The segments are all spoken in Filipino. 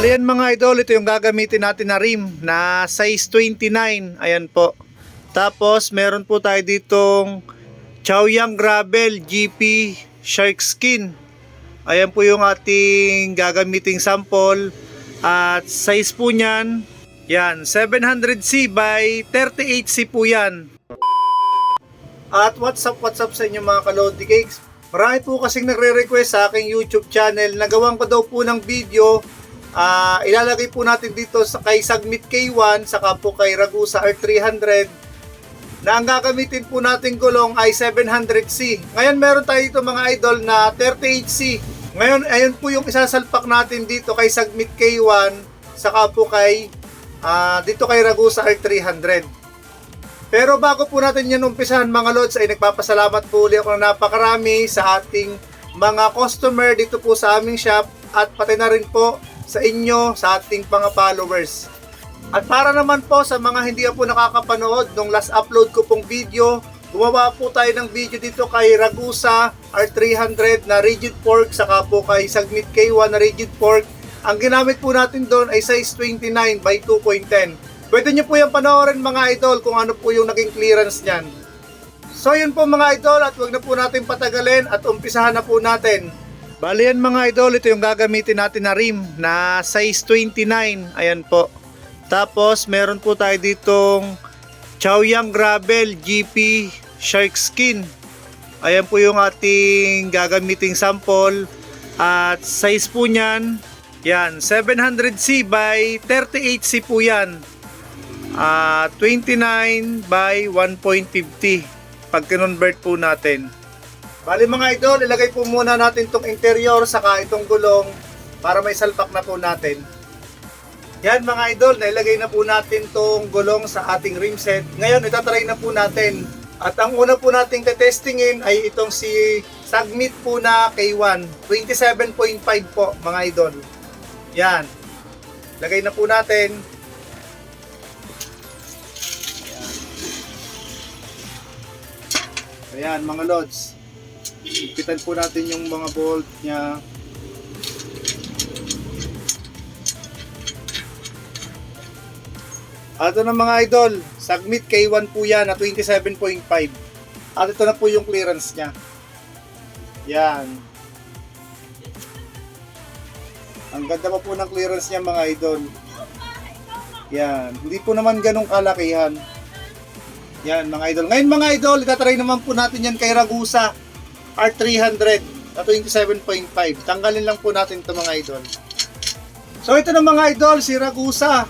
Bali yan mga idol, ito yung gagamitin natin na rim na size 29. Ayan po. Tapos meron po tayo ditong Chaoyang Gravel GP Shark Skin. Ayan po yung ating gagamiting sample. At size po niyan, yan, 700C by 38C po yan. At what's up, what's up sa inyo mga kalodi cakes? Marami po kasing nagre-request sa aking YouTube channel na gawan ko daw po ng video. Ah, ilalagay po natin dito sa kay Sagmit K1 saka po kay Ragusa R300 na ang gagamitin po nating gulong ay 700C. Ngayon meron tayo dito mga idol na 38C. Ngayon ayun po yung isasalpak natin dito kay Sagmit K1 saka po kay ah, dito kay Ragusa R300. Pero bago po natin yan umpisahan mga lods ay nagpapasalamat po ulit ako ng napakarami sa ating mga customer dito po sa aming shop at pati na rin po sa inyo, sa ating mga followers. At para naman po sa mga hindi po nakakapanood nung last upload ko pong video, gumawa po tayo ng video dito kay Ragusa R300 na rigid fork saka po kay Sagmit K1 na rigid fork. Ang ginamit po natin doon ay size 29 by 2.10. Pwede nyo po yung panoorin mga idol kung ano po yung naging clearance niyan. So yun po mga idol at wag na po natin patagalin at umpisahan na po natin. Bali yan mga idol, ito yung gagamitin natin na rim na size 29. Ayan po. Tapos meron po tayo ditong Chaoyang Gravel GP Shark Skin. Ayan po yung ating gagamiting sample. At size po niyan, yan, 700C by 38C po yan. Ah, 29 by 1.50 pag convert po natin. Bali mga idol, ilagay po muna natin itong interior saka itong gulong para may salpak na po natin. Yan mga idol, nailagay na po natin itong gulong sa ating rim set. Ngayon, itatry na po natin. At ang una po nating testingin ay itong si Sagmit po na K1. 27.5 po mga idol. Yan. Lagay na po natin. Ayan mga lods. Ipitan po natin yung mga bolt niya. At ito na mga idol, Sagmit K1 po yan na 27.5. At ito na po yung clearance niya. Yan. Ang ganda pa po ng clearance niya mga idol. Yan. Hindi po naman ganong kalakihan. Yan mga idol. Ngayon mga idol, itatry naman po natin yan kay Ragusa R300 na 27.5. Tanggalin lang po natin ito mga idol. So ito na mga idol, si Ragusa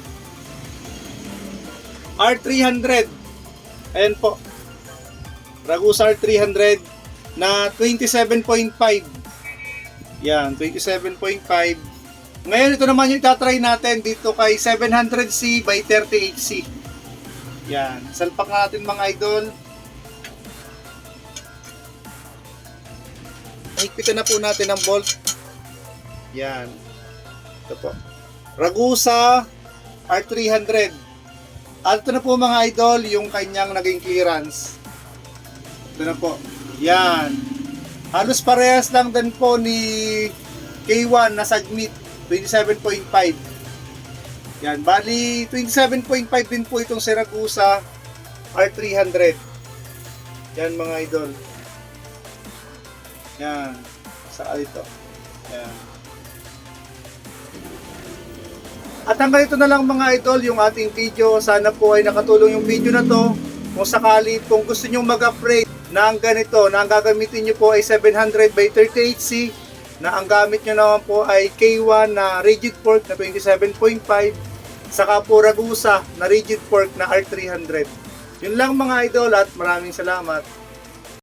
R300. Ayan po. Ragusa R300 na 27.5. Yan, 27.5. Ngayon ito naman yung itatry natin dito kay 700C by 38C. Yan. Salpak natin mga idol. Higpitan na po natin ang bolt. Yan. Ito po. Ragusa R300. At ito na po mga idol, yung kanyang naging clearance. Ito na po. Yan. Halos parehas lang din po ni K1 na Sagmit. 27.5. Yan, bali 27.5 din po itong Siragusa R300. Yan mga idol. Yan. Saka ito. Yan. At hanggang ito na lang mga idol yung ating video. Sana po ay nakatulong yung video na to. Kung sakali kung gusto nyo mag-upgrade na ang ganito, na ang gagamitin nyo po ay 700 by 38C, na ang gamit nyo naman po ay K1 na rigid fork na 27.5, saka po Ragusa na rigid fork na R300. Yun lang mga idol at maraming salamat.